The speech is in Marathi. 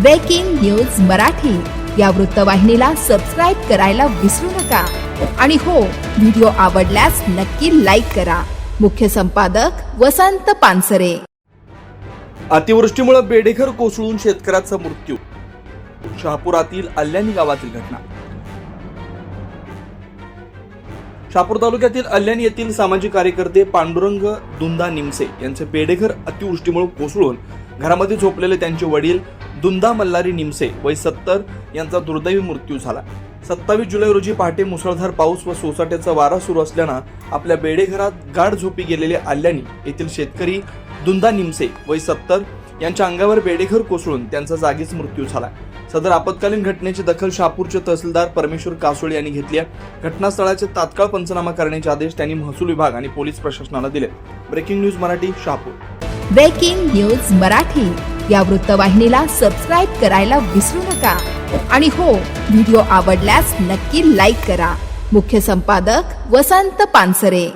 ब्रेकिंग न्यूज मराठी या वृत्तवाहिनीला सबस्क्राईब करायला विसरू नका. आणि हो व्हिडिओ आवडल्यास नक्की लाईक करा. मुख्य संपादक वसंत पानसरे. अतिवृष्टीमुळे बेडेघर कोसळून शेतकऱ्याचा मृत्यू. शहापुरातील अल्यानी गावातील घटना. शहापूर तालुक्यातील अल्यानी येथील सामाजिक कार्यकर्ते पांडुरंग दुंदा निमसे यांचे बेडेघर अतिवृष्टीमुळे कोसळून घरामध्ये झोपलेले त्यांचे वडील दुंदा मल्हारी निमसे वय सत्तर यांचा दुर्दैवी मृत्यू झाला. सत्तावीस जुलै रोजी पहाटे मुसळधार पाऊस व सोसाट्याचा वारा सुरू असल्यानं आपल्या बेडेघरात गाढ झोपी गेलेले आल्यानी येथील शेतकरी दुंदा निमसे वय सत्तर यांच्या अंगावर बेडेघर कोसळून त्यांचा जागीच मृत्यू झाला. सदर आपत्कालीन घटनेची दखल शहापूरचे तहसीलदार परमेश्वर कासोळे यांनी घेतली आहे. घटनास्थळाचे तात्काळ पंचनामा करण्याचे आदेश त्यांनी महसूल विभाग आणि पोलीस प्रशासनाला दिले. Breaking news Marathi Shahapur. Breaking news Marathi या वृत्तवाहिनीला सबस्क्राईब करायला विसरू नका. आणि हो व्हिडिओ आवडल्यास नक्की लाईक करा. मुख्य संपादक वसंत पानसरे.